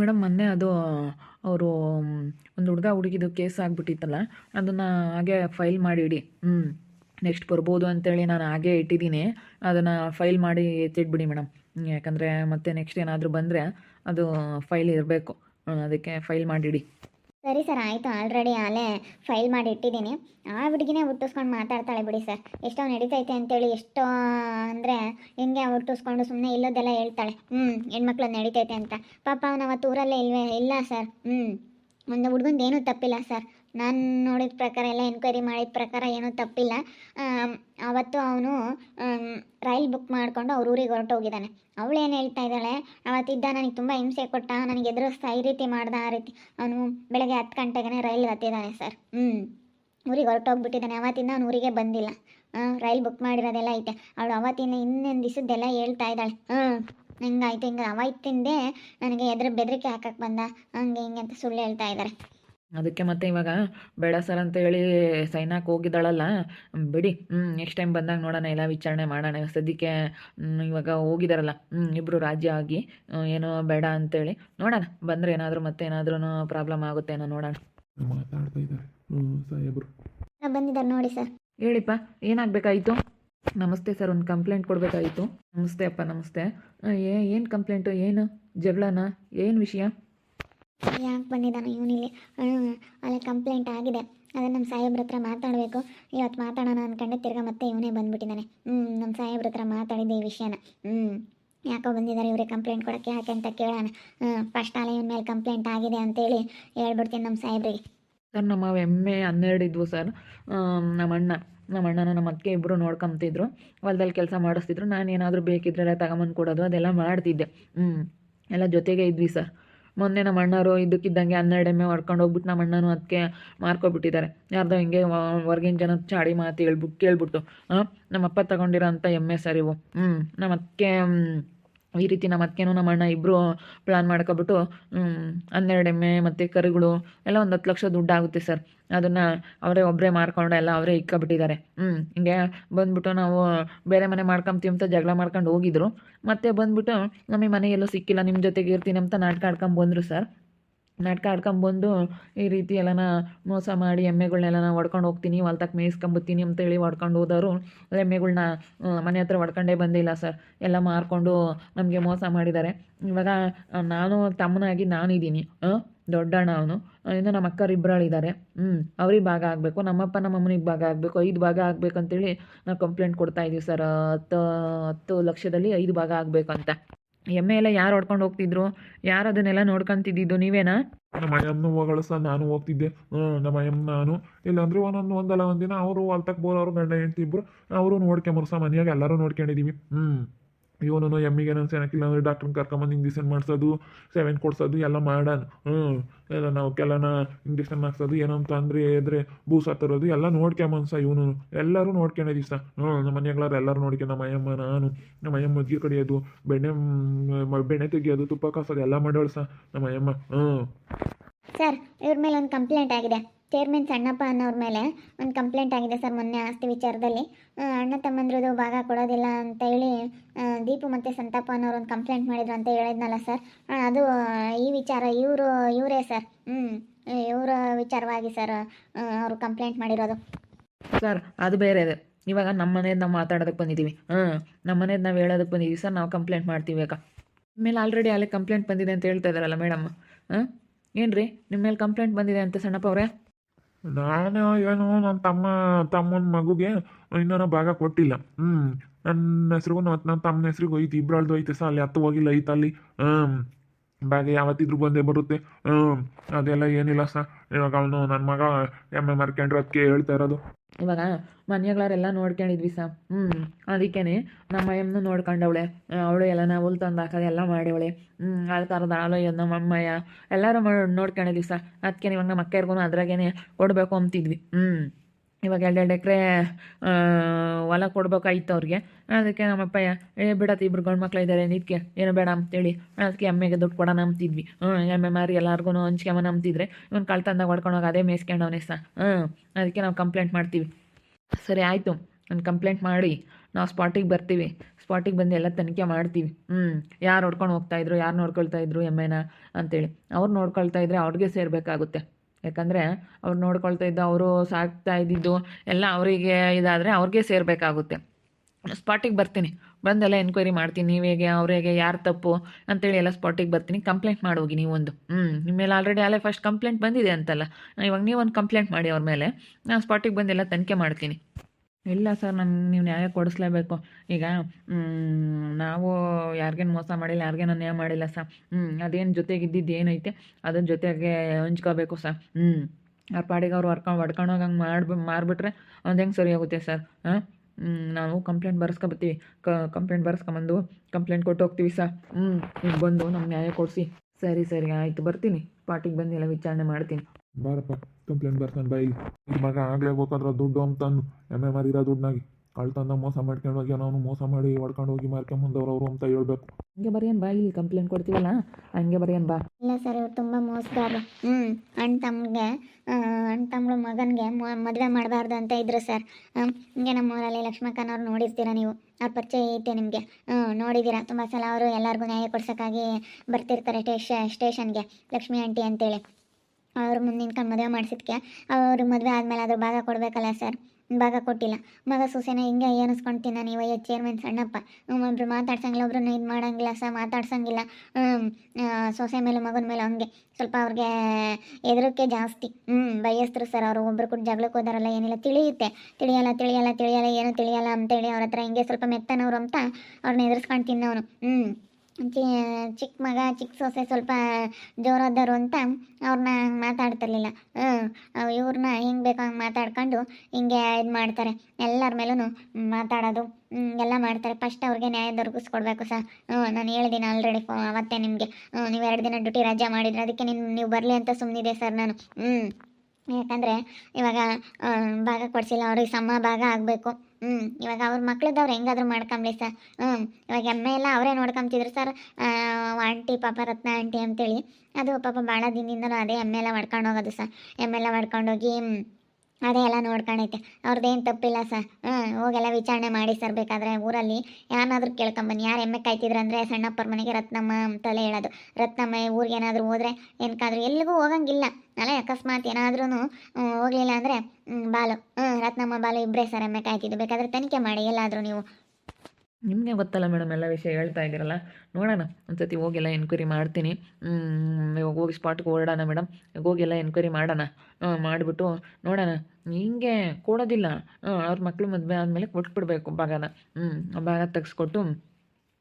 Madam ಮೊನ್ನೆ ಅದು, ಅವರು ಒಂದು ಹುಡುಗ ಹುಡುಗಿದು ಕೇಸ್ ಆಗಿಬಿಟ್ಟಿತ್ತಲ್ಲ, ಅದನ್ನು ಹಾಗೆ ಫೈಲ್ ಮಾಡಿ ಇಡಿ ಹ್ಞೂ ನೆಕ್ಸ್ಟ್ ಬರ್ಬೋದು ಅಂತೇಳಿ ನಾನು ಹಾಗೆ ಇಟ್ಟಿದ್ದೀನಿ ಅದನ್ನು ಫೈಲ್ ಮಾಡಿ ಎತ್ತಿಟ್ಬಿಡಿ ಮೇಡಮ್. ಯಾಕಂದರೆ ಮತ್ತೆ ನೆಕ್ಸ್ಟ್ ಏನಾದರೂ ಬಂದರೆ ಅದು ಫೈಲ್ ಇರಬೇಕು ಅದಕ್ಕೆ ಫೈಲ್ ಮಾಡಿಡಿ. ಸರಿ ಸರ್, ಆಯಿತು. ಆಲ್ರೆಡಿ ಅಲ್ಲೇ ಫೈಲ್ ಮಾಡಿ ಇಟ್ಟಿದ್ದೀನಿ. ಆ ಹುಡುಗಿನೇ ಹುಟ್ಟಿಸ್ಕೊಂಡು ಮಾತಾಡ್ತಾಳೆ ಬಿಡಿ ಸರ್. ಎಷ್ಟೋ ನಡೀತೈತೆ ಅಂತೇಳಿ ಎಷ್ಟೋ ಅಂದರೆ ಹೆಂಗೆ ಹುಟ್ಟಿಸ್ಕೊಂಡು ಸುಮ್ಮನೆ ಇಲ್ಲೋದೆಲ್ಲ ಹೇಳ್ತಾಳೆ. ಹ್ಞೂ ಹೆಣ್ಮಕ್ಳು ನಡೀತೈತೆ ಅಂತ. ಪಾಪ ಅವನು ಅವತ್ತು ಊರಲ್ಲೇ ಇಲ್ವೇ? ಇಲ್ಲ ಸರ್. ಹ್ಞೂ ಒಂದು ಹುಡುಗಂದು ಏನೂ ತಪ್ಪಿಲ್ಲ ಸರ್. ನಾನು ನೋಡಿದ ಪ್ರಕಾರ ಎಲ್ಲ ಎನ್ಕ್ವೈರಿ ಮಾಡಿದ ಪ್ರಕಾರ ಏನೂ ತಪ್ಪಿಲ್ಲ. ಅವತ್ತು ಅವನು ರೈಲ್ ಬುಕ್ ಮಾಡಿಕೊಂಡು ಅವ್ರ ಊರಿಗೆ ಹೊರಟೋಗಿದ್ದಾನೆ. ಅವಳು ಏನು ಹೇಳ್ತಾ ಇದ್ದಾಳೆ? ಅವತ್ತಿದ್ದ ನನಗೆ ತುಂಬ ಹಿಂಸೆ ಕೊಟ್ಟ, ನನಗೆ ಎದುರಿಸ್ತಾ ಈ ರೀತಿ ಮಾಡ್ದ ಆ ರೀತಿ. ಅವನು ಬೆಳಗ್ಗೆ ಹತ್ತು ಗಂಟೆಗೆ ರೈಲ್ ಹತ್ತಿದ್ದಾನೆ ಸರ್. ಹ್ಞೂ ಊರಿಗೆ ಹೊರಟೋಗ್ಬಿಟ್ಟಿದ್ದಾನೆ. ಅವತ್ತಿಂದ ಅವ್ನು ಊರಿಗೆ ಬಂದಿಲ್ಲ. ರೈಲ್ ಬುಕ್ ಮಾಡಿರೋದೆಲ್ಲ ಐತೆ. ಅವಳು ಅವತ್ತಿಂದ ಇನ್ನೊಂದು ದಿವಸದ್ದೆಲ್ಲ ಹೇಳ್ತಾ ಇದ್ದಾಳೆ. ಹ್ಞೂ ಹಿಂಗಾಯ್ತು ಹಿಂಗೆ ಅವತ್ತಿಂದೇ ನನಗೆ ಎದುರು ಬೆದರಿಕೆ ಹಾಕಕ್ಕೆ ಬಂದ. ಹಂಗೆ ಹಿಂಗೆ ಅಂತ ಸುಳ್ಳು ಹೇಳ್ತಾ ಇದ್ದಾರೆ ಅದಕ್ಕೆ ಮತ್ತೆ ಇವಾಗ ಬೇಡ ಸರ್ ಅಂತ ಹೇಳಿ ಸೈನ್ ಹಾಕಿ ಹೋಗಿದ್ದಾಳಲ್ಲ. ಬಿಡಿ. ಹ್ಞೂ ನೆಕ್ಸ್ಟ್ ಟೈಮ್ ಬಂದಾಗ ನೋಡೋಣ ಎಲ್ಲ ವಿಚಾರಣೆ ಮಾಡೋಣ. ಸದ್ಯಕ್ಕೆ ಇವಾಗ ಹೋಗಿದ್ದಾರಲ್ಲ ಹ್ಞೂ ಇಬ್ಬರು ರಾಜ್ಯ ಆಗಿ ಏನೋ ಬೇಡ ಅಂತೇಳಿ ನೋಡೋಣ. ಬಂದರೆ ಏನಾದರೂ ಮತ್ತೆ ಏನಾದ್ರೂ ಪ್ರಾಬ್ಲಮ್ ನೋಡೋಣ. ಇದ್ದಾರೆ. ಹ್ಞೂ ಸಾಹೇಬ್ರು ಬಂದಿದ್ದಾರೆ ನೋಡಿ ಸರ್. ಹೇಳಿಪ್ಪ ಏನಾಗಬೇಕಾಯಿತು? ನಮಸ್ತೆ ಸರ್ ಒಂದು ಕಂಪ್ಲೇಂಟ್ ಕೊಡಬೇಕಾಯಿತು. ನಮಸ್ತೆ ಅಪ್ಪ ನಮಸ್ತೆ. ಏ ಏನು ಕಂಪ್ಲೇಂಟು ಏನು? ಜಗಳನ? ಏನು ವಿಷಯ? ಯಾಕೆ ಬಂದಿದ್ದಾನೆ ಇವನಿಲ್ಲಿ? ಅಲ್ಲಿ ಕಂಪ್ಲೇಂಟ್ ಆಗಿದೆ. ಅದನ್ನು ನಮ್ಮ ಸಾಹೇಬ್ರ ಹತ್ರ ಮಾತಾಡಬೇಕು. ಇವತ್ತು ಮಾತಾಡೋಣ ಅಂದ್ಕೊಂಡೆ ತಿರ್ಗಾ ಮತ್ತೆ ಇವನೇ ಬಂದ್ಬಿಟ್ಟಿದ್ದಾನೆ ಹ್ಞೂ ನಮ್ಮ ಸಾಹೇಬ್ರ ಹತ್ರ ಮಾತಾಡಿದ್ದೆ ಈ ವಿಷಯನ. ಹ್ಞೂ ಯಾಕೋ ಬಂದಿದ್ದಾರೆ ಇವರೇ ಕಂಪ್ಲೇಂಟ್ ಕೊಡೋಕ್ಕೆ? ಯಾಕೆ ಅಂತ ಕೇಳೋಣ. ಹ್ಞೂ ಫಸ್ಟ್ ಅಲ್ಲೇ ಇವನ ಮೇಲೆ ಕಂಪ್ಲೇಂಟ್ ಆಗಿದೆ ಅಂತೇಳಿ ಹೇಳ್ಬಿಡ್ತೀನಿ ನಮ್ಮ ಸಾಹೇಬ್ರಿಗೆ. ಸರ್, ನಮ್ಮ ಎಮ್ಮೆ ಹನ್ನೆರಡು ಇದ್ವು ಸರ್. ನಮ್ಮ ಅಣ್ಣ. ನಮ್ಮ ಅಣ್ಣನ ನಮ್ಮ ಅತ್ತಿಗೆ ಇಬ್ಬರು ನೋಡ್ಕೊಂತಿದ್ರು ಹೊಲದಲ್ಲಿ ಕೆಲಸ ಮಾಡಿಸ್ತಿದ್ರು. ನಾನು ಏನಾದರೂ ಬೇಕಿದ್ರೆ ತಗೊಂಬಂದು ಕೊಡೋದು. ಅದೆಲ್ಲ ಮಾಡ್ತಿದ್ದೆ. ಹ್ಞೂ ಎಲ್ಲ ಜೊತೆಗೆ ಇದ್ವಿ ಸರ್. ಮೊನ್ನೆ ನಮ್ಮ ಅಣ್ಣರು ಇದಕ್ಕಿದ್ದಂಗೆ ಹನ್ನೆರಡು ಎಮ್ಮೆ ಹೊಡ್ಕೊಂಡು ಹೋಗ್ಬಿಟ್ಟು ನಮ್ಮ ಅಣ್ಣನೂ ಅದಕ್ಕೆ ಮಾರ್ಕೊಬಿಟ್ಟಿದ್ದಾರೆ. ಯಾರ್ದೋ ಹಿಂಗೆ ಹೊರ್ಗಿನ ಜನ ಚಾಡಿ ಮಾತು ಹೇಳ್ಬಿಟ್ಟು ಕೇಳ್ಬಿಟ್ಟು ಹಾಂ ನಮ್ಮ ಅಪ್ಪ ತಗೊಂಡಿರೋ ಅಂಥ ಎಮ್ಮೆ ಸರ್ ಇವು ಹ್ಞೂ ನಮ್ಮ ಅದಕ್ಕೆ ಈ ರೀತಿ ನಮ್ಮ ಅತ್ತಿಗೆನೂ ನಮ್ಮ ಅಣ್ಣ ಇಬ್ಬರು ಪ್ಲ್ಯಾನ್ ಮಾಡ್ಕೊಬಿಟ್ಟು ಹನ್ನೆರಡು ಎಮ್ಮೆ ಮತ್ತು ಕರುಗಳು, ಎಲ್ಲ ಒಂದು ಹತ್ತು ಲಕ್ಷ ದುಡ್ಡು ಆಗುತ್ತೆ ಸರ್. ಅದನ್ನು ಅವರೇ ಒಬ್ಬರೇ ಮಾರ್ಕೊಂಡು ಎಲ್ಲ ಅವರೇ ಇಕ್ಕೊಬಿಟ್ಟಿದ್ದಾರೆ. ಹ್ಞೂ ಹಿಂಗೆ ಬಂದ್ಬಿಟ್ಟು ನಾವು ಬೇರೆ ಮನೆ ಮಾಡ್ಕೊಂತೀವಿ ಅಂತ ಜಗಳ ಮಾಡ್ಕೊಂಡು ಹೋಗಿದ್ರು. ಮತ್ತೆ ಬಂದ್ಬಿಟ್ಟು ನಮಗೆ ಮನೆಯಲ್ಲೂ ಸಿಕ್ಕಿಲ್ಲ ನಿಮ್ಮ ಜೊತೆಗೆ ಇರ್ತೀನಿ ಅಂತ ನಾಟಕ ಆಡ್ಕೊಂಡು ಬಂದರು ಸರ್. ನಾಟಕ ಆಡ್ಕೊಂಬಂದು ಈ ರೀತಿ ಎಲ್ಲನ ಮೋಸ ಮಾಡಿ ಎಮ್ಮೆಗಳ್ನೆಲ್ಲ ಹೊಡ್ಕೊಂಡು ಹೋಗ್ತೀನಿ ಹೊಲ್ತಕ್ಕೆ ಮೇಯಿಸ್ಕೊಂಬತ್ತೀನಿ ಅಂತೇಳಿ ಹೊಡ್ಕೊಂಡು ಹೋದವರು ಎಮ್ಮೆಗಳ್ನ ಮನೆ ಹತ್ರ ಹೊಡ್ಕೊಂಡೇ ಬಂದಿಲ್ಲ ಸರ್. ಎಲ್ಲ ಮಾರ್ಕೊಂಡು ನಮಗೆ ಮೋಸ ಮಾಡಿದ್ದಾರೆ. ಇವಾಗ ನಾನು ತಮ್ಮನಾಗಿ ನಾನಿದ್ದೀನಿ. ದೊಡ್ಡಣ್ಣ ಅವನು. ಇನ್ನು ನಮ್ಮ ಅಕ್ಕರು ಇಬ್ಬರಳಿದ್ದಾರೆ ಹ್ಞೂ ಅವ್ರಿಗೆ ಭಾಗ ಆಗಬೇಕು, ನಮ್ಮಪ್ಪ ನಮ್ಮ ಅಮ್ಮನಿಗೆ ಭಾಗ ಆಗಬೇಕು, ಐದು ಭಾಗ ಆಗಬೇಕಂತೇಳಿ ನಾವು ಕಂಪ್ಲೇಂಟ್ ಕೊಡ್ತಾ ಇದ್ದೀವಿ ಸರ್. ಹತ್ತು ಹತ್ತು ಲಕ್ಷದಲ್ಲಿ ಐದು ಭಾಗ ಆಗಬೇಕು ಅಂತ ಎಮ್ಮೆ ಎಲ್ಲ ಯಾರು ಹೊಡ್ಕೊಂಡು ಹೋಗ್ತಿದ್ರು? ಯಾರು ಅದನ್ನೆಲ್ಲ ನೋಡ್ಕೊಂತಿದ್ದಿದ್ದು? ನೀವೇನಾ? ನಮ್ಮ ಅಯ್ಯಮ್ಮನ ಸಹ ನಾನು ಹೋಗ್ತಿದ್ದೆ. ನಮ್ಮ ಅಯ್ಯಮ್ಮ ನಾನು. ಇಲ್ಲಾಂದ್ರೆ ಒಂದೊಂದು ಒಂದಲ್ಲ ಒಂದಿನ ಅವರು ಹೊಲ್ದಾಗ ಬೋರ್ ಅವರು ಗಂಡ ಹೆಂಡ್ತಿ ಇಬ್ರು, ಅವರು ನೋಡ್ಕೊಂಬರು ಸಹ ಮನೆಯಾಗ ಎಲ್ಲರೂ ನೋಡ್ಕೊಂಡಿದ್ದೀವಿ ಹ್ಞೂ ಇವನು ಎಮ್ಮಿಗೆ ಏನೋ ಚೆನ್ನಾಗಿಲ್ಲ ಅಂದ್ರೆ ಡಾಕ್ಟ್ರನ್ನ ಕರ್ಕೊಂಬಂದು ಇಂಜೆಕ್ಷನ್ ಮಾಡಿಸೋದು ಸೆವೆನ್ ಕೊಡ್ಸೋದು, ಎಲ್ಲ ಮಾಡೋಣ ಹ್ಞೂ ಎಲ್ಲ ನಾವು ಕೆಲನ ಇಂಜೆಕ್ಷನ್ ಹಾಕ್ಸೋದು ಏನೋ ತೊಂದರೆ ಇದ್ರೆ ಬೂಸ ತರೋದು, ಎಲ್ಲ ನೋಡ್ಕೊಂಬಂದು ಸಹ ಇವನು. ಎಲ್ಲರೂ ನೋಡ್ಕೊಂಡಿದ್ದೀವಿ ಸಹ ಹ್ಞೂ ನಮ್ಮ ಮನೆಯಾಗ್ಲಾರು ಎಲ್ಲರೂ ನೋಡ್ಕೊಂಡು ನಮ್ಮ ಅಯ್ಯಮ್ಮ, ನಾನು, ನಮ್ಮ ಅಯ್ಯಮ್ಮ ಮಜ್ಜಿಗೆ ಕಡಿಯೋದು ಬೆಣ್ಣೆ ಬೆಣ್ಣೆ ತೆಗಿಯೋದು, ತುಪ್ಪ ಕಾಸೋದು, ಎಲ್ಲ ಮಾಡೋಳು ಸಹ ನಮ್ಮ ಅಯ್ಯಮ್ಮ. ಹ್ಞೂ ಸರ್, ಇವ್ರ ಮೇಲೆ ಒಂದು ಕಂಪ್ಲೇಂಟ್ ಆಗಿದೆ. ಚೇರ್ಮನ್ ಸಣ್ಣಪ್ಪ ಅನ್ನೋರ ಮೇಲೆ ಒಂದು ಕಂಪ್ಲೇಂಟ್ ಆಗಿದೆ ಸರ್ ಮೊನ್ನೆ ಆಸ್ತಿ ವಿಚಾರದಲ್ಲಿ. ಅಣ್ಣ ತಮ್ಮಂದ್ರದ್ದು ಭಾಗ ಕೊಡೋದಿಲ್ಲ ಅಂತ ಹೇಳಿ ದೀಪು ಮತ್ತು ಸಂತಪ್ಪ ಅನ್ನೋರು ಒಂದು ಕಂಪ್ಲೇಂಟ್ ಮಾಡಿದ್ರು ಅಂತ ಹೇಳಿದ್ನಲ್ಲ ಸರ್. ಅದು ಈ ವಿಚಾರ ಇವರು, ಇವರೇ ಸರ್. ಹ್ಞೂ ಇವರ ವಿಚಾರವಾಗಿ ಸರ್ ಅವರು ಕಂಪ್ಲೇಂಟ್ ಮಾಡಿರೋದು. ಸರ್, ಅದು ಬೇರೆ ಇದೆ. ಇವಾಗ ನಮ್ಮ ಮನೇದು ನಾವು ಮಾತಾಡೋದಕ್ಕೆ ಬಂದಿದ್ದೀವಿ ಹಾಂ ನಮ್ಮ ಮನೇದು ನಾವು ಹೇಳೋದಕ್ಕೆ ಬಂದಿದ್ದೀವಿ ಸರ್, ನಾವು ಕಂಪ್ಲೇಂಟ್ ಮಾಡ್ತೀವಿ ಈಗ ಮೇಲೆ ಆಲ್ರೆಡಿ ಅಲ್ಲಿ ಕಂಪ್ಲೇಂಟ್ ಬಂದಿದೆ ಅಂತ ಹೇಳ್ತಾ ಇದ್ದಾರಲ್ಲ ಮೇಡಮ್ ಹಾಂ ಏನು ರೀ ನಿಮ್ಮ ಮೇಲೆ ಕಂಪ್ಲೇಂಟ್ ಬಂದಿದೆ ಅಂತ ಸಣ್ಣಪ್ಪ ಅವರೇ? ನಾನು ಏನು ನನ್ನ ತಮ್ಮ, ತಮ್ಮನ ಮಗುಗೆ ಇನ್ನೂ ಭಾಗ ಕೊಟ್ಟಿಲ್ಲ. ಹ್ಞೂ ನನ್ನ ಹೆಸ್ರಿಗೂ ಮತ್ತು ನನ್ನ ತಮ್ಮನ ಹೆಸರಿಗೆ ಹೋಯ್ತು ಇಬ್ಬರಳ್ದು ಐತೆ ಸಹ ಅಲ್ಲಿ ಹತ್ತು ಹೋಗಿಲ್ಲ ಐತೆ ಅಲ್ಲಿ. ಹ್ಞೂ ಭಾಗ ಯಾವತ್ತಿದ್ರು ಬಂದೇ ಬರುತ್ತೆ. ಹ್ಞೂ ಅದೆಲ್ಲ ಏನಿಲ್ಲ ಸಹ ಇವಾಗ ಅವನು ನನ್ನ ಮಗ ಎಮ್ಮೆ ಮಾರ್ಕೊಂಡ್ರೆ ಅದಕ್ಕೆ ಹೇಳ್ತಾ ಇರೋದು. ಇವಾಗ ಮನೆಗಳವರೆಲ್ಲ ನೋಡ್ಕೊಂಡಿದ್ವಿ ಸಾ. ಹ್ಞೂ ಅದಕ್ಕೇ ನಮ್ಮ ಅಮ್ಮನೂ ನೋಡ್ಕೊಂಡವಳೆ. ಅವಳು ನಾವು ಹುಲ್ ತಂದು ಹಾಕೋದು ಎಲ್ಲ ಮಾಡವಳೆ ಹ್ಞೂ ಆ ಥರದ ಆಲೋಯ್ಯ ನಮ್ಮ ಅಮ್ಮಯ್ಯ ಎಲ್ಲರೂ ಮಾಡಿ ನೋಡ್ಕೊಂಡಿದ್ವಿ ಸಾ. ಅದಕ್ಕೆ ಇವಾಗ ನಮ್ಮ ಅಕ್ಕರ್ಗೂ ಅದ್ರಾಗೇನೆ ಕೊಡಬೇಕು ಅಂತಿದ್ವಿ. ಹ್ಞೂ ಇವಾಗ ಎರಡೆರಡು ಎಕರೆ ಹೊಲ ಕೊಡ್ಬೇಕಾಯ್ತು ಅವ್ರಿಗೆ. ಅದಕ್ಕೆ ನಮ್ಮಪ್ಪ, ಏ, ಬಿಡತ್ತೆ, ಇಬ್ರು ಗಂಡು ಮಕ್ಳು ಇದ್ದಾರೆ ನಿದ್ಕೆ ಏನು ಬೇಡ ಅಂತೇಳಿ. ಅದಕ್ಕೆ ಎಮ್ಮೆಗೆ ದುಡ್ಡು ಕೊಡೋಣ ಅಂತಿದ್ವಿ. ಹ್ಞೂ ಎಮ್ಮೆ ಮಾರಿ ಎಲ್ಲಾರ್ಗು ಹಂಚ್ಕೊಂಬನ ಅಂತಿದ್ರೆ. ಇವ್ನು ಕಳ್ತಂದಾಗ ಹೊಡ್ಕೊಂಡೋಗಿ ಅದೇ ಮೇಯ್ಸ್ಕೊಂಡವನೇ ಸಹ ಹ್ಞೂ ಅದಕ್ಕೆ ನಾವು ಕಂಪ್ಲೇಂಟ್ ಮಾಡ್ತೀವಿ. ಸರಿ, ಆಯಿತು. ನಾನು ಕಂಪ್ಲೇಂಟ್ ಮಾಡಿ, ನಾವು ಸ್ಪಾಟಿಗೆ ಬರ್ತೀವಿ. ಸ್ಪಾಟಿಗೆ ಬಂದು ಎಲ್ಲ ತನಿಖೆ ಮಾಡ್ತೀವಿ. ಹ್ಞೂ ಯಾರು ಹೊಡ್ಕೊಂಡು ಹೋಗ್ತಾಯಿದ್ರು ಯಾರು ನೋಡ್ಕೊಳ್ತಾ ಇದ್ರು ಎಮ್ಮೆನ ಅಂತೇಳಿ. ಅವ್ರು ನೋಡ್ಕೊಳ್ತಾ ಇದ್ರೆ ಅವ್ರಿಗೆ ಸೇರಬೇಕಾಗುತ್ತೆ. ಯಾಕಂದರೆ ಅವ್ರು ನೋಡ್ಕೊಳ್ತಾ ಇದ್ದು, ಅವರು ಸಾಕ್ತಾ ಇದ್ದಿದ್ದು ಎಲ್ಲ ಅವರಿಗೆ ಇದಾದರೆ ಅವ್ರಿಗೆ ಸೇರಬೇಕಾಗುತ್ತೆ. ಸ್ಪಾಟಿಗೆ ಬರ್ತೀನಿ. ಬಂದೆಲ್ಲ ಎನ್ಕ್ವೈರಿ ಮಾಡ್ತೀನಿ, ನೀವು ಹೇಗೆ, ಅವ್ರು ಹೇಗೆ, ಯಾರು ತಪ್ಪು ಅಂತೇಳಿ ಎಲ್ಲ ಸ್ಪಾಟಿಗೆ ಬರ್ತೀನಿ. ಕಂಪ್ಲೇಂಟ್ ಮಾಡೋಗಿ ನೀವೊಂದು. ಹ್ಞೂ ನಿಮ್ಮ ಮೇಲೆ ಆಲ್ರೆಡಿ ಅಲ್ಲೇ ಫಸ್ಟ್ ಕಂಪ್ಲೇಂಟ್ ಬಂದಿದೆ ಅಂತಲ್ಲ. ಇವಾಗ ನೀವೊಂದು ಕಂಪ್ಲೇಂಟ್ ಮಾಡಿ ಅವ್ರ ಮೇಲೆ. ನಾನು ಸ್ಪಾಟಿಗೆ ಬಂದೆಲ್ಲ ತನಿಖೆ ಮಾಡ್ತೀನಿ. ಇಲ್ಲ ಸರ್, ನಾನು, ನೀವು ನ್ಯಾಯ ಕೊಡಿಸ್ಲೇಬೇಕು. ಈಗ ನಾವು ಯಾರಿಗೇನು ಮೋಸ ಮಾಡಿಲ್ಲ, ಯಾರಿಗೇನು ಅನ್ಯಾಯ ಮಾಡಿಲ್ಲ ಸರ್ ಹ್ಞೂ ಅದೇನು ಜೊತೆಗಿದ್ದಿದ್ದು ಏನೈತೆ ಅದನ್ನ ಜೊತೆಗೆ ಹಂಚ್ಕೋಬೇಕು ಸರ್ ಹ್ಞೂ ಅವ್ರ ಪಾಡಿಗೆ ಅವ್ರು ಹೊರ್ಕೊಂಡು ಹೊಡ್ಕೊಂಡು ಹೋಗಂಗೆ ಮಾಡ್ಬಿ, ಮಾರ್ಬಿಟ್ರೆ ಅದು ಹೆಂಗೆ ಸರಿ ಆಗುತ್ತೆ ಸರ್, ಹಾಂ? ನಾವು ಕಂಪ್ಲೇಂಟ್ ಬರ್ಸ್ಕೊಬತ್ತೀವಿ ಕಂಪ್ಲೇಂಟ್ ಬರ್ಸ್ಕೊಂಬಂದು ಕಂಪ್ಲೇಂಟ್ ಕೊಟ್ಟು ಹೋಗ್ತೀವಿ ಸರ್ ಹ್ಞೂ ಈಗ ಬಂದು ನಮ್ಗೆ ನ್ಯಾಯ ಕೊಡಿಸಿ. ಸರಿ ಸರಿ, ಆಯಿತು, ಬರ್ತೀನಿ. ಪಾರ್ಟಿಗೆ ಬಂದು ಎಲ್ಲ ವಿಚಾರಣೆ ಮಾಡ್ತೀನಿ. ಬಾರಪ್ಪ. ಕಂಪ್ಲೇಂಟ್ ಬರ್ತಾನೆ ಬೈ. ಈ ಮಗ ಆಗ್ಲೇ ಬೇಕಾದ್ರೆ ದುಡ್ಡು ಅಂತಂದು ಎಮ್ಮೆ ಮಾರಿರೋ ದುಡ್ಡಾಗಿ ಕಳ್ತಂದ ಮೋಸ ಮಾಡ್ಕೊಂಡು ಹೋಗಿ ನಾವು ಮೋಸ ಮಾಡಿ ಹೊಡ್ಕೊಂಡು ಹೋಗಿ ಮಾರ್ಕೊಂಬಂದವ್ರು ಅವರು ಅಂತ ಹೇಳ್ಬೇಕು. ಹಂಗೆ ಬರೆಯನ್ ಬಾ ಇಲ್ಲಿ ಕಂಪ್ಲೇಂಟ್ ಕೊಡ್ತೀವಲ್ಲ? ಹಂಗೆ ಬರೆಯನ್ ಬಾ. ಇಲ್ಲ ಸರ್ ಇವ್ರು ತುಂಬ ಮೋಸಗಾರರು ಹ್ಞೂ ಅಣ್ಣ ತಮ್ಮಗೆ ಅಣ್ಣ ತಮ್ಮಳು ಮಗನಿಗೆ ಮದುವೆ ಮಾಡಬಾರ್ದು ಅಂತ ಇದ್ರು ಸರ್. ಹಿಂಗೆ ನಮ್ಮ ಊರಲ್ಲಿ ಲಕ್ಷ್ಮಕ್ಕನ್ ಅವ್ರು ನೋಡಿರ್ತೀರ ನೀವು? ಅವ್ರ ಪರಿಚಯ ಐತೆ ನಿಮಗೆ. ಹ್ಞೂ ನೋಡಿದ್ದೀರಾ ತುಂಬ ಸಲ ಅವರು ಎಲ್ಲರಿಗೂ ನ್ಯಾಯ ಕೊಡ್ಸೋಕ್ಕಾಗಿ ಬರ್ತಿರ್ತಾರೆ ಸ್ಟೇಷ ಸ್ಟೇಷನ್ಗೆ. ಲಕ್ಷ್ಮಿ ಆಂಟಿ ಅಂತೇಳಿ. ಅವ್ರು ಮುಂದೆ ನಿಂತ್ಕೊಂಡು ಮದುವೆ ಮಾಡಿಸಿದ್ಕೆ, ಅವ್ರ ಮದುವೆ ಆದಮೇಲೆ ಅದ್ರ ಭಾಗ ಕೊಡಬೇಕಲ್ಲ ಸರ್? ಭಾಗ ಕೊಟ್ಟಿಲ್ಲ. ಮಗ ಸೊಸೆನ ಹಿಂಗೆ ಏನಿಸ್ಕೊಂತೀನಿ ನೀವು ಅಯ್ಯೋ ಚೇರ್ಮನ್ ಸಣ್ಣಪ್ಪ. ಒಬ್ರು ಮಾತಾಡ್ಸಂಗಿಲ್ಲ ಒಬ್ರು ಇದು ಮಾಡೋಂಗಿಲ್ಲ ಸರ್, ಮಾತಾಡ್ಸಂಗಿಲ್ಲ. ಸೊಸೆ ಮೇಲೆ, ಮಗನ ಮೇಲೆ ಹಂಗೆ. ಸ್ವಲ್ಪ ಅವ್ರಿಗೆ ಎದುರಕ್ಕೆ ಜಾಸ್ತಿ. ಹ್ಞೂ ಬಯಸ್ತರು ಸರ್ ಅವರು. ಒಬ್ರು ಕೂಡ ಜಗಳಕ್ಕೆ ಹೋದಾರಲ್ಲ, ಏನಿಲ್ಲ. ತಿಳಿಯುತ್ತೆ. ತಿಳಿಯಲ್ಲ ತಿಳಿಯಲ್ಲ ತಿಳಿಯಲ್ಲ, ಏನು ತಿಳಿಯಲ್ಲ ಅಂತೇಳಿ ಅವ್ರ ಹತ್ರ ಹಿಂಗೆ ಸ್ವಲ್ಪ ಮೆತ್ತನವ್ರು ಅಂತ ಅವ್ರನ್ನ ಎದುರಿಸ್ಕೊಂಡು ತಿನ್ನೋನು. ಹ್ಞೂ ಚಿ ಚಿಕ್ಕ ಮಗ ಚಿಕ್ಕ ಸೊಸೆ ಸ್ವಲ್ಪ ಜೋರಾದವರು ಅಂತ ಅವ್ರನ್ನ ಮಾತಾಡ್ತಿರ್ಲಿಲ್ಲ. ಹ್ಞೂ ಇವ್ರನ್ನ ಹೆಂಗೆ ಬೇಕೋ ಹಂಗೆ ಮಾತಾಡ್ಕೊಂಡು ಹಿಂಗೆ ಇದು ಮಾಡ್ತಾರೆ. ಎಲ್ಲರ ಮೇಲೂ ಮಾತಾಡೋದು ಎಲ್ಲ ಮಾಡ್ತಾರೆ. ಫಸ್ಟ್ ಅವ್ರಿಗೆ ನ್ಯಾಯ ದೊರಕಿಸ್ಕೊಡ್ಬೇಕು ಸರ್. ಹ್ಞೂ ನಾನು ಹೇಳಿದ್ದೀನಿ ಆಲ್ರೆಡಿ ಅವತ್ತೇ ನಿಮಗೆ. ನೀವು ಎರಡು ದಿನ ಡ್ಯೂಟಿ ರಜೆ ಮಾಡಿದ್ರೆ ಅದಕ್ಕೆ ನೀನು, ನೀವು ಬರಲಿ ಅಂತ ಸುಮ್ಮನಿದೆ ಸರ್ ನಾನು. ಹ್ಞೂ ಯಾಕಂದರೆ ಇವಾಗ ಭಾಗ ಕೊಡಿಸಿಲ್ಲ. ಅವ್ರಿಗೆ ಸಮ ಭಾಗ ಆಗಬೇಕು. ಹ್ಞೂ ಇವಾಗ ಅವ್ರ ಮಕ್ಳದವ್ರು ಹೆಂಗಾದ್ರೂ ಮಾಡ್ಕೊಂಬ್ಲಿ ಸರ್. ಹ್ಞೂ ಇವಾಗ ಎಮ್ಮೆ ಎಲ್ಲ ಅವರೇ ನೋಡ್ಕೊಂತಿದ್ರು ಸರ್. ಆಂಟಿ ಪಾಪ ರತ್ನ ಆಂಟಿ ಅಂತೇಳಿ. ಅದು ಪಾಪ ಭಾಳ ದಿನದಿಂದಲೂ ಅದೇ ಎಮ್ಮೆ ಎಲ್ಲ ಮಾಡ್ಕೊಂಡು ಹೋಗೋದು ಸರ್. ಎಮ್ಮೆ ಎಲ್ಲ ಮಾಡ್ಕೊಂಡೋಗಿ ಹ್ಮ್, ಅದೇ ಎಲ್ಲ ನೋಡ್ಕೊಂಡೈತೆ ಅವ್ರದ್ದೇನು ತಪ್ಪಿಲ್ಲ ಸರ್. ಹ್ಞೂ ಹೋಗೆಲ್ಲ ವಿಚಾರಣೆ ಮಾಡಿ ಸರ್ ಬೇಕಾದರೆ ಊರಲ್ಲಿ ಯಾರನ್ನಾದ್ರೂ ಕೇಳ್ಕೊಂಬನ್ನಿ. ಯಾರು ಎಮ್ಮೆ ಕಾಯ್ತಿದ್ರು ಅಂದರೆ ಸಣ್ಣಪ್ಪರ ಮನೆಗೆ ರತ್ನಮ್ಮ ಅಂತಲೇ ಹೇಳೋದು. ರತ್ನಮ್ಮ, ಊರಿಗೆ ಏನಾದರೂ ಹೋದರೆ ಏನಕ್ಕಾದ್ರೂ ಎಲ್ಲಿಗೂ ಹೋಗಂಗಿಲ್ಲ. ಅಲ್ಲ ಅಕಸ್ಮಾತ್ ಏನಾದ್ರೂ ಹೋಗಲಿಲ್ಲ ಅಂದರೆ ಬಾಲು. ಹ್ಞೂ ರತ್ನಮ್ಮ, ಬಾಲು ಇಬ್ಬರೇ ಸರ್ ಎಮ್ಮೆ ಕಾಯ್ತಿದ್ದು. ಬೇಕಾದರೆ ತನಿಖೆ ಮಾಡಿ ಎಲ್ಲಾದರೂ ನೀವು. ನಿಮಗೆ ಗೊತ್ತಲ್ಲ ಮೇಡಮ್ ಎಲ್ಲ ವಿಷಯ ಹೇಳ್ತಾ ಇದ್ದೀರಲ್ಲ. ನೋಡೋಣ. ಒಂದ್ಸತಿ ಹೋಗೆಲ್ಲ ಎನ್ಕ್ವೈರಿ ಮಾಡ್ತೀನಿ. ಇವಾಗ ಹೋಗಿ ಸ್ಪಾಟ್ಗೆ ಹೊರಡೋಣ ಮೇಡಮ್. ಹೋಗೆಲ್ಲ ಎನ್ಕ್ವೈರಿ ಮಾಡೋಣ. ಮಾಡಿಬಿಟ್ಟು ನೋಡೋಣ. ಹಿಂಗೆ ಕೊಡೋದಿಲ್ಲ. ಅವ್ರ ಮಕ್ಕಳು ಮದುವೆ ಆದಮೇಲೆ ಕೊಟ್ಬಿಡ್ಬೇಕು ಭಾಗನ. ಹ್ಞೂ ಭಾಗ ತೆಗೆಸ್ಕೊಟ್ಟು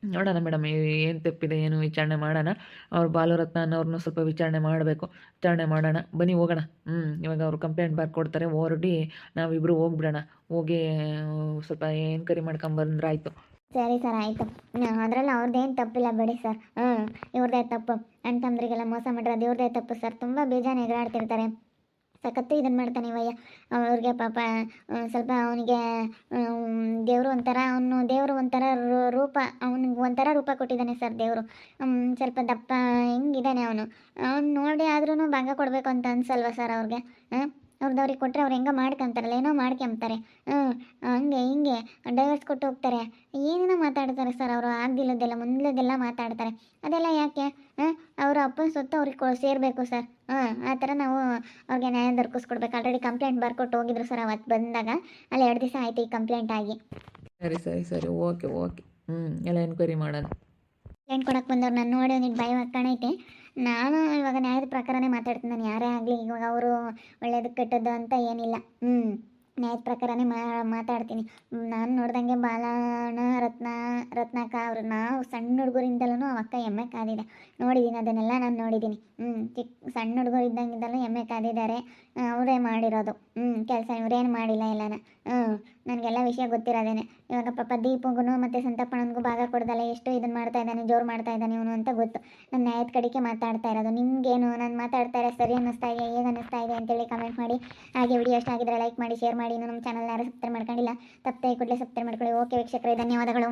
ನೋಡೋಣ ಮೇಡಮ್ ಏನು ತಪ್ಪಿದೆ, ಏನು ವಿಚಾರಣೆ ಮಾಡೋಣ. ಅವ್ರ ಬಾಲರತ್ನ ಅನ್ನೋರ್ನು ಸ್ವಲ್ಪ ವಿಚಾರಣೆ ಮಾಡಬೇಕು. ವಿಚಾರಣೆ ಮಾಡೋಣ. ಬನ್ನಿ ಹೋಗೋಣ. ಹ್ಞೂ ಇವಾಗ ಅವರು ಕಂಪ್ಲೇಂಟ್ ಬರ್ಕೊಡ್ತಾರೆ ಹೊರಡಿ ನಾವಿಬ್ಬರು ಹೋಗ್ಬಿಡೋಣ. ಹೋಗಿ ಸ್ವಲ್ಪ ಎನ್ಕ್ವೈರಿ ಮಾಡ್ಕೊಂಬಂದ್ರೆ ಆಯಿತು ಸರಿ ಸರ್, ಆಯಿತು. ಅದರಲ್ಲಿ ಅವ್ರದ್ದೇನು ತಪ್ಪಿಲ್ಲ ಬಿಡಿ ಸರ್. ಹ್ಞೂ ಇವ್ರದ್ದೇ ತಪ್ಪು. ಅಣ್ಣ ತಮ್ಮರಿಗೆಲ್ಲ ಮೋಸ ಮಾಡಿರೋದು ಇವ್ರದ್ದೇ ತಪ್ಪು ಸರ್. ತುಂಬ ಬೇಜಾನು ಎಗರಾಡ್ತಿರ್ತಾರೆ. ಸಖತ್ತು ಇದನ್ನು ಮಾಡ್ತಾನೆ ಇವಯ್ಯ ಅವ್ರಿಗೆ ಪಾಪ ಸ್ವಲ್ಪ ಅವನಿಗೆ ದೇವರು ಒಂಥರ, ಅವನು ದೇವರು ಒಂಥರ ರೂಪ ಅವನಿಗೆ ಒಂಥರ ರೂಪ ಕೊಟ್ಟಿದ್ದಾನೆ ಸರ್ ದೇವರು. ಸ್ವಲ್ಪ ದಪ್ಪ, ಹಿಂಗಿದ್ದಾನೆ ಅವನು. ಅವ್ನು ನೋಡಿ ಆದ್ರೂ ಭಾಗ ಕೊಡಬೇಕು ಅಂತ ಅನ್ಸಲ್ವ ಸರ್ ಅವ್ರಿಗೆ? ಹಾಂ ಅವ್ರದ್ದು ಅವ್ರಿಗೆ ಕೊಟ್ಟರೆ ಅವ್ರು ಹೆಂಗೋ ಮಾಡ್ಕೊಂತಾರಲ್ಲ ಏನೋ ಮಾಡ್ಕೊಂತಾರೆ ಹ್ಞೂ ಹಂಗೆ ಹಿಂಗೆ ಡೈವರ್ಸ್ ಕೊಟ್ಟು ಹೋಗ್ತಾರೆ. ಏನೇನೋ ಮಾತಾಡ್ತಾರೆ ಸರ್ ಅವರು ಆಗ್ದಿಲ್ಲದೆಲ್ಲ ಮುಂದಿಲ್ಲದೆಲ್ಲ ಮಾತಾಡ್ತಾರೆ. ಅದೆಲ್ಲ ಯಾಕೆ? ಹಾಂ ಅವರ ಅಪ್ಪನ ಸೊತ್ತು ಅವ್ರಿಗೆ ಕೊ ಸೇರಬೇಕು ಸರ್ ಹಾಂ ಆ ಥರ ನಾವು ಅವ್ರಿಗೆ ನ್ಯಾಯ ದೊರಕಿಸ್ಕೊಡ್ಬೇಕು. ಆಲ್ರೆಡಿ ಕಂಪ್ಲೇಂಟ್ ಬರ್ಕೊಟ್ಟು ಹೋಗಿದ್ರು ಸರ್ ಅವತ್ತು ಬಂದಾಗ. ಅಲ್ಲಿ ಎರಡು ದಿವಸ ಆಯ್ತು ಈ ಕಂಪ್ಲೇಂಟ್ ಆಗಿ. ಸರಿ ಸರಿ ಸರಿ. ಓಕೆ ಓಕೆ ಹ್ಞೂ ಎಲ್ಲ ಎನ್ಕ್ವೈರಿ ಮಾಡೋಣ. ಕಂಪ್ಲೇಂಟ್ ಕೊಡಕ್ಕೆ ಬಂದವ್ರು ನಾನು ನೋಡಿ ಒಂದಿಟ್ಟು ಭಯ ಹಾಕ್ಕೊಂಡೈತೆ ನಾನು ಇವಾಗ ನ್ಯಾಯದ ಪ್ರಕಾರನೇ ಮಾತಾಡ್ತೀನಿ. ನಾನು ಯಾರೇ ಆಗಲಿ ಇವಾಗ ಅವರು ಒಳ್ಳೇದು ಕೆಟ್ಟದ್ದು ಅಂತ ಏನಿಲ್ಲ. ಹ್ಞೂ ನ್ಯಾಯದ ಪ್ರಕಾರನೇ ಮಾ, ಮಾತಾಡ್ತೀನಿ. ನಾನು ನೋಡ್ದಂಗೆ ಬಾಲಣ್ಣ ರತ್ನ ರತ್ನಾಕ ಅವರು. ನಾವು ಸಣ್ಣ ಹುಡುಗರಿಂದಲೂ ಅಕ್ಕ ಎಮ್ಮೆ ಕಾದಿದೆ. ನೋಡಿದ್ದೀನಿ ಅದನ್ನೆಲ್ಲ ನಾನು ನೋಡಿದ್ದೀನಿ ಹ್ಞೂ ಚಿಕ್ಕ ಸಣ್ಣ ಹುಡುಗರು ಇದ್ದಂಗಿದ್ದಲೂ ಎಮ್ಮೆ ಕಾದಿದ್ದಾರೆ. ಅವರೇ ಮಾಡಿರೋದು. ಹ್ಞೂ ಕೆಲಸ ಇವರೇನು ಮಾಡಿಲ್ಲ ಎಲ್ಲನ. ಹ್ಞೂ ನನಗೆಲ್ಲ ವಿಷಯ ಗೊತ್ತಿರೋದೇನೆ. ಇವಾಗ ಪಾಪ ದೀಪಗೂ ಮತ್ತು ಸಂತಪ್ಪಣ್ಣನಿಗೂ ಭಾಗ ಕೊಡ್ದಲ್ಲ, ಎಷ್ಟು ಇದನ್ನು ಮಾಡ್ತಾ ಇದ್ದಾನೆ, ಜೋರು ಮಾಡ್ತಾ ಇದ್ದಾನೆ ಇವನು ಅಂತ ಗೊತ್ತು. ನನ್ನ ನ್ಯಾಯದ ಕಡೆಗೆ ಮಾತಾಡ್ತಾ ಇರೋದು. ನಿಮಗೇನು, ನಾನು ಮಾತಾಡ್ತಾ ಇರೋ ಸರಿ ಅನ್ನಿಸ್ತಾ ಇದೆ ಹೇಗೆ ಅನ್ನಿಸ್ತಾ ಇದೆ ಅಂತೇಳಿ ಕಮೆಂಟ್ ಮಾಡಿ. ಹಾಗೆ ವಿಡಿಯೋ ಇಷ್ಟ ಆಗಿದ್ರೆ ಲೈಕ್ ಮಾಡಿ ಶೇರ್ ಮಾಡಿ. ಇನ್ನು ನಮ್ಮ ಚಾನಲ್ ಯಾರು ಸಬ್ಸ್ಕ್ರೈಬ್ ಮಾಡ್ಕೊಂಡಿಲ್ಲ, ತಪ್ಪದೆ ಕೂಡಲೇ ಸಬ್ಸ್ಕ್ರೈಬ್ ಮಾಡ್ಕೊಳ್ಳಿ. ಓಕೆ ವೀಕ್ಷಕರೇ, ಧನ್ಯವಾದಗಳು.